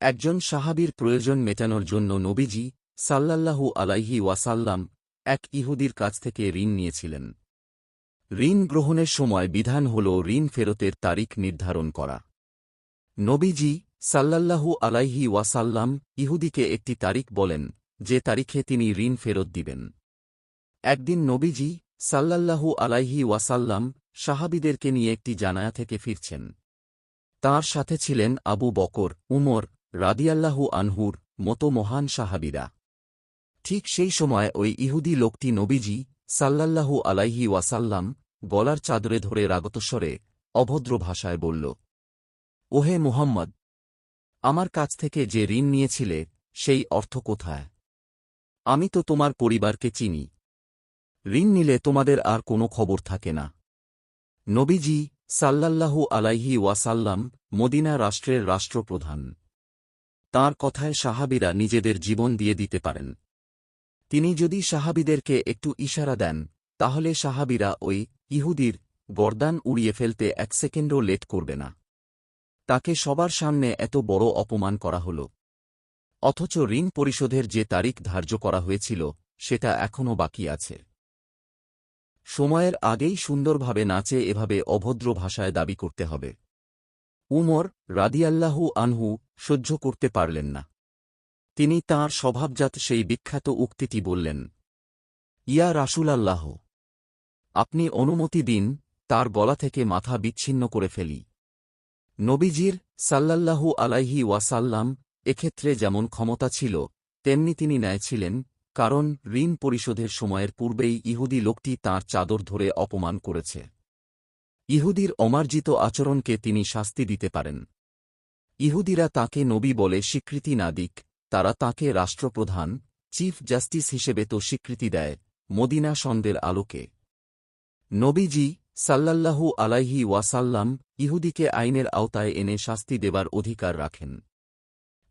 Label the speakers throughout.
Speaker 1: একজন সাহাবীর প্রয়োজন মেটানোর জন্য নবীজি সাল্লাল্লাহু আলাইহি ওয়াসাল্লাম এক ইহুদির কাছ থেকে ঋণ নিয়েছিলেন। ঋণ গ্রহণের সময় বিধান হল ঋণ ফেরতের তারিখ নির্ধারণ করা। নবীজি সাল্লাল্লাহু আলাইহি ওয়াসাল্লাম ইহুদিকে একটি তারিখ বলেন, যে তারিখে তিনি ঋণ ফেরত দিবেন। একদিন নবীজি সাল্লাল্লাহু আলাইহি ওয়াসাল্লাম সাহাবিদেরকে নিয়ে একটি জানায়া থেকে ফিরছেন। তার সাথে ছিলেন আবু বকর, উমর রাদিয়াল্লাহু আনহুর মতো মহান সাহাবিরা। ঠিক সেই সময় ওই ইহুদি লোকটি নবীজি সাল্লাল্লাহু আলাইহি ওয়াসাল্লাম গলার চাদরে ধরে রাগতস্বরে অভদ্র ভাষায় বলল, ওহে মুহাম্মদ, আমার কাছ থেকে যে ঋণ নিয়েছিলে সেই অর্থ কোথায়? আমি তো তোমার পরিবারকে চিনি। ঋণ নিলে তোমাদের আর কোনো খবর থাকে না। নবীজি সাল্লাল্লাহু আলাইহি ওয়াসাল্লাম মদিনা রাষ্ট্রের রাষ্ট্রপ্রধান। তার কথায় সাহাবিরা নিজেদের জীবন দিয়ে দিতে পারেন। তিনি যদি সাহাবিদেরকে একটু ইশারা দেন, তাহলে সাহাবিরা ওই ইহুদির গর্দান উড়িয়ে ফেলতে এক সেকেন্ডও লেট করবে না। তাকে সবার সামনে এত বড় অপমান করা হল। অথচ ঋণ পরিশোধের যে তারিখ ধার্য করা হয়েছিল, সেটা এখনও বাকি আছে। সময়ের আগেই সুন্দরভাবে নাচে এভাবে অভদ্র ভাষায় দাবি করতে হবে। উমর রাদিয়াল্লাহু আনহু সহ্য করতে পারলেন না। তিনি তাঁর স্বভাবজাত সেই বিখ্যাত উক্তিটি বললেন, ইয়া রাসূলাল্লাহ, আপনি অনুমতি দিন, তার গলা থেকে মাথা বিচ্ছিন্ন করে ফেলি। নবীজির সাল্লাল্লাহু আলাইহি ওয়াসাল্লাম এক্ষেত্রে যেমন ক্ষমতা ছিল, তেমনি তিনি ন্যায় ছিলেন, কারণ ঋণ পরিশোধের সময়ের পূর্বেই ইহুদি লোকটি তার চাদর ধরে অপমান করেছে। ইহুদির অমার্জিত আচরণকে তিনি শাস্তি দিতে পারেন। ইহুদিরা তাকে নবী বলে স্বীকৃতি না দিক, তারা তাকে রাষ্ট্রপ্রধান, চিফ জাস্টিস হিসেবে তো স্বীকৃতি দেয়, মদিনা সন্দের আলোকে। নবীজি সাল্লাল্লাহু আলাইহি ওয়াসাল্লাম ইহুদিকে আইনের আওতায় এনে শাস্তি দেবার অধিকার রাখেন।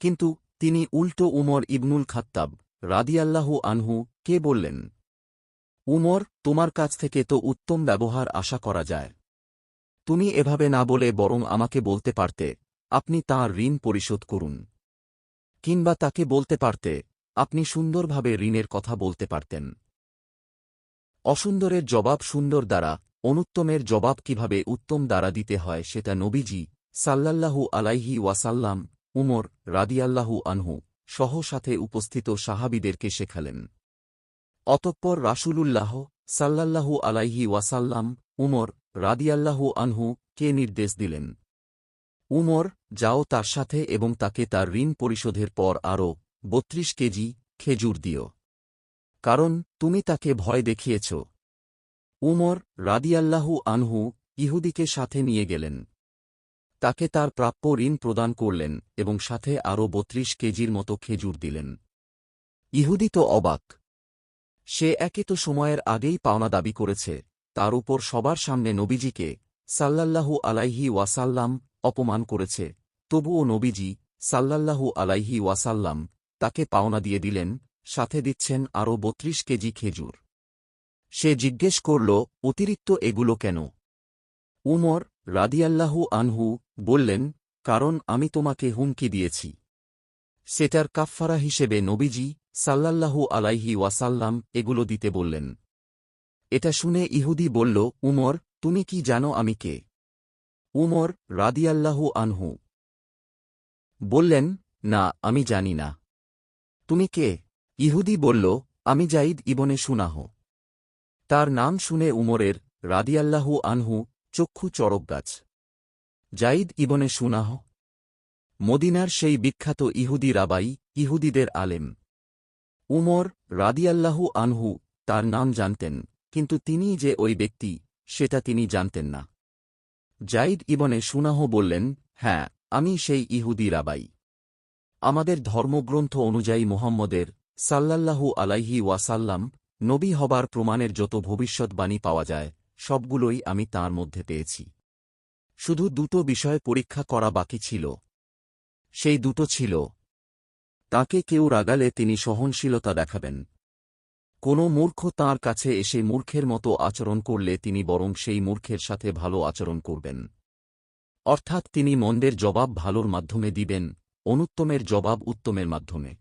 Speaker 1: কিন্তু তিনি উল্টো উমর ইবনুল খাত্তাব রাদিয়াল্লাহু আনহু কে বললেন, উমর, তোমার কাছ থেকে তো উত্তম ব্যবহার আশা করা যায়। তুমি এভাবে না বলে বরং আমাকে বলতে পারতে, আপনি তাঁর ঋণ পরিশোধ করুন। কিংবা তাকে বলতে পারতে, আপনি সুন্দরভাবে ঋণের কথা বলতে পারতেন। অসুন্দরের জবাব সুন্দর দ্বারা, অনুত্তমের জবাব কীভাবে উত্তম দ্বারা দিতে হয় সেটা নবীজি, সাল্লাল্লাহু আলাইহি ওয়াসাল্লাম, উমর রাদিয়াল্লাহু আনহু সহ সাথে উপস্থিত সাহাবিদেরকে শেখালেন। অতঃপর রাসূলুল্লাহ সাল্লাল্লাহু আলাইহি ওয়াসাল্লাম, উমর রাদিয়াল্লাহু আনহু কে নির্দেশ দিলেন? উমর, যাও তার সাথে এবং তাকে তার ঋণ পরিশোধের পর আরও বত্রিশ কেজি খেজুর দিও। কারণ তুমি তাকে ভয় দেখিয়েছ। উমর, রাদিয়াল্লাহু আনহু ইহুদিকে সাথে নিয়ে গেলেন। তাকে তার প্রাপ্য ঋণ প্রদান করলেন এবং সাথে আরও বত্রিশ কেজির মতো খেজুর দিলেন। ইহুদি তো অবাক। সে একে তো সময়ের আগেই পাওনা দাবি করেছে। তার উপর সবার সামনে নবীজিকে সাল্লাল্লাহু আলাইহি ওয়াসাল্লাম অপমান করেছে। তবুও নবীজি সাল্লাল্লাহু আলাইহি ওয়াসাল্লাম তাকে পাওনা দিয়ে দিলেন, সাথে দিচ্ছেন আরও বত্রিশ কেজি খেজুর। সে জিজ্ঞেস করল, অতিরিক্ত এগুলো কেন? উমর রাদিয়াল্লাহু আনহু বললেন, কারণ আমি তোমাকে হুমকি দিয়েছি। সেটার কাফফারা হিসেবে নবীজি সাল্লাল্লাহু আলাইহি ওয়াসাল্লাম এগুলো দিতে বললেন। এটা শুনে ইহুদি বলল, উমর, তুমি কি জানো আমি কে? উমর রাদিয়াল্লাহু আনহু বললেন, না, আমি জানি না। তুমি কে? ইহুদি বলল, আমি জাইদ ইবনে সুনাহ। তার নাম শুনে উমরের রাদিয়াল্লাহু আনহু চক্ষু চড়ক গাছ। জাইদ ইবনে সুনাহ, মদিনার সেই বিখ্যাত ইহুদি রাবাই, ইহুদিদের আলেম। উমর রাদিয়াল্লাহু আনহু তার নাম জানতেন। কিন্তু তিনি যে ওই ব্যক্তি, সেটা তিনি জানতেন না। জাইদ ইবনে সুনাহ বললেন হ্যাঁ আমি সেই ইহুদি রাবাই। আমাদের ধর্মগ্রন্থ অনুযায়ী মোহাম্মদের সাল্লাল্লাহু আলাইহি ওয়াসাল্লাম নবী হবার প্রমাণের যত ভবিষ্যৎবাণী পাওয়া যায়, সবগুলোই আমি তার মধ্যে পেয়েছি। শুধু দুটো বিষয় পরীক্ষা করা বাকি ছিল। সেই দুটো ছিল। তাকে কেউ রাগালে তিনি সহনশীলতা দেখাবেন। কোনো মূর্খ তাঁর কাছে এসে মূর্খের মতো আচরণ করলে তিনি বরং সেই মূর্খের সাথে ভালো আচরণ করবেন। অর্থাৎ তিনি মন্দের জবাব ভালোর মাধ্যমে দিবেন, অনুত্তমের জবাব উত্তমের মাধ্যমে।